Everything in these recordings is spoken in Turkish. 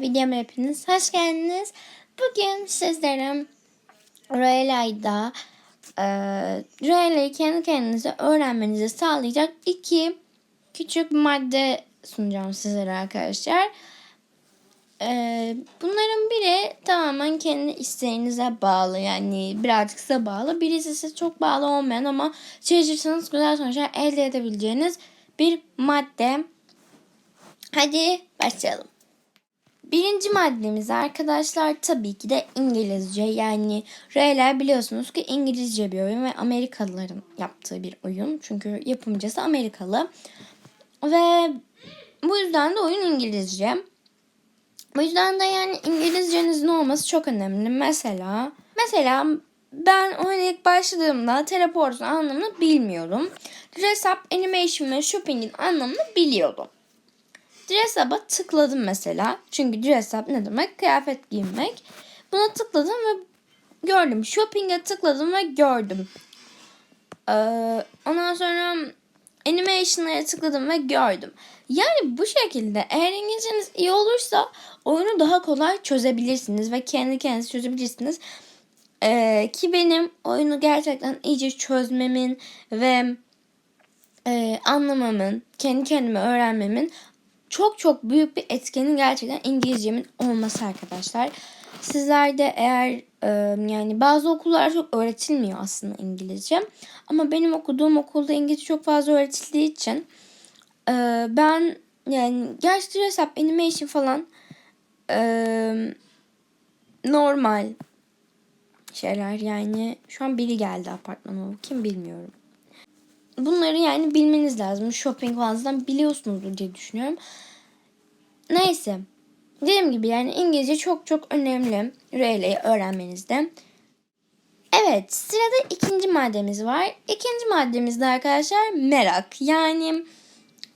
videoma hepiniz hoş geldiniz. Bugün sizlere Royale'da e, Royale'yi kendi kendinize öğrenmenizi sağlayacak iki küçük madde sunacağım sizlere arkadaşlar. E, bunların biri tamamen kendi isteğinize bağlı yani birazcık size bağlı. Birisi size çok bağlı olmayan ama çalışırsanız güzel sonuçlar elde edebileceğiniz bir madde. Hadi başlayalım. Birinci maddemiz arkadaşlar tabii ki de İngilizce. Yani R'ler biliyorsunuz ki İngilizce bir oyun ve Amerikalıların yaptığı bir oyun. Çünkü yapımcısı Amerikalı. Ve bu yüzden de oyun İngilizce. Bu yüzden de yani İngilizcenizin olması çok önemli. Mesela mesela ben oyuna ilk başladığımda teleportun anlamını bilmiyorum. Dress up animation ve shopping'in anlamını biliyordum. Dress tıkladım mesela. Çünkü dress up ne demek? Kıyafet giymek. Buna tıkladım ve gördüm. Shopping'e tıkladım ve gördüm. Ee, ondan sonra animation'lara tıkladım ve gördüm. Yani bu şekilde eğer İngilizceniz iyi olursa oyunu daha kolay çözebilirsiniz ve kendi kendinize çözebilirsiniz. Ee, ki benim oyunu gerçekten iyice çözmemin ve e, anlamamın, kendi kendime öğrenmemin çok çok büyük bir etkeni gerçekten İngilizcemin olması arkadaşlar. Sizler de eğer yani bazı okullar çok öğretilmiyor aslında İngilizce. Ama benim okuduğum okulda İngilizce çok fazla öğretildiği için ben yani gerçi hesap animation falan normal şeyler yani şu an biri geldi apartmana kim bilmiyorum. Bunları yani bilmeniz lazım. Shopping falan biliyorsunuzdur diye düşünüyorum. Neyse. Dediğim gibi yani İngilizce çok çok önemli. R'leyi öğrenmenizde. Evet sırada ikinci maddemiz var. İkinci maddemiz de arkadaşlar merak. Yani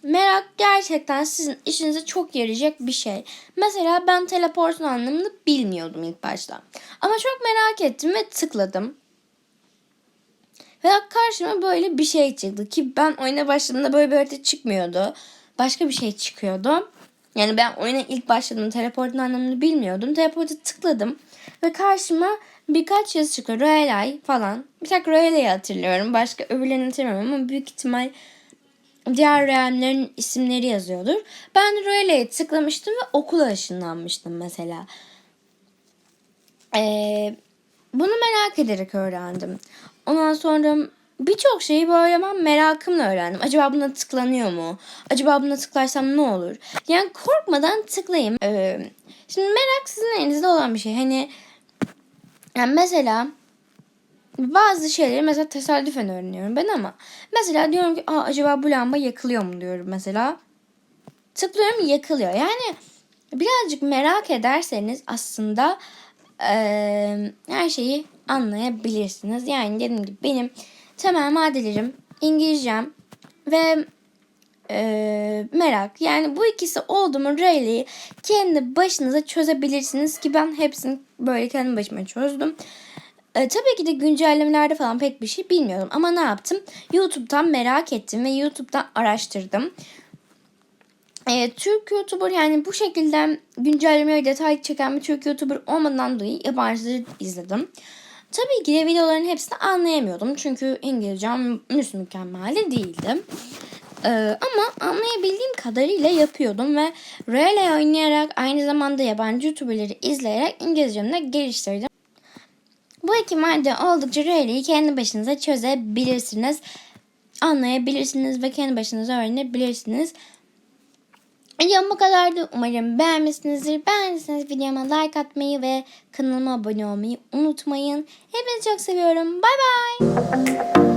merak gerçekten sizin işinize çok yarayacak bir şey. Mesela ben teleportun anlamını bilmiyordum ilk başta. Ama çok merak ettim ve tıkladım. Ve karşıma böyle bir şey çıktı ki ben oyuna başladığımda böyle bir harita çıkmıyordu. Başka bir şey çıkıyordu. Yani ben oyuna ilk başladığımda teleportun anlamını bilmiyordum. Teleporta tıkladım ve karşıma birkaç yazı çıktı. Royalay falan. Bir tek Royalay'ı hatırlıyorum. Başka öbürlerini hatırlamıyorum ama büyük ihtimal diğer realmlerin isimleri yazıyordur. Ben Royalay'ı tıklamıştım ve okula ışınlanmıştım mesela. Ee, bunu merak ederek öğrendim. Ondan sonra birçok şeyi böyle ben merakımla öğrendim. Acaba buna tıklanıyor mu? Acaba buna tıklarsam ne olur? Yani korkmadan tıklayayım. Ee, şimdi merak sizin elinizde olan bir şey. Hani yani mesela bazı şeyleri mesela tesadüfen öğreniyorum ben ama mesela diyorum ki Aa, acaba bu lamba yakılıyor mu diyorum mesela. Tıklıyorum yakılıyor. Yani birazcık merak ederseniz aslında e, her şeyi anlayabilirsiniz. Yani dediğim gibi benim temel maddelerim İngilizcem ve e, merak. Yani bu ikisi oldu mu Rayleigh'i kendi başınıza çözebilirsiniz ki ben hepsini böyle kendi başıma çözdüm. E, tabii ki de güncellemelerde falan pek bir şey bilmiyordum ama ne yaptım? YouTube'dan merak ettim ve YouTube'dan araştırdım. E, Türk YouTuber yani bu şekilde güncellemeleri detaylı çeken bir Türk YouTuber olmadan dolayı yabancıları izledim. Tabii ki de videoların hepsini anlayamıyordum. Çünkü İngilizcem mükemmel değildi. Ee, ama anlayabildiğim kadarıyla yapıyordum ve Rayleigh oynayarak aynı zamanda yabancı YouTuber'ları izleyerek İngilizcemi de geliştirdim. Bu iki madde oldukça Rayleigh'i kendi başınıza çözebilirsiniz. Anlayabilirsiniz ve kendi başınıza öğrenebilirsiniz. Videom bu kadardı. Umarım beğenmişsinizdir. Beğendiyseniz videoma like atmayı ve kanalıma abone olmayı unutmayın. Hepinizi çok seviyorum. Bay bay.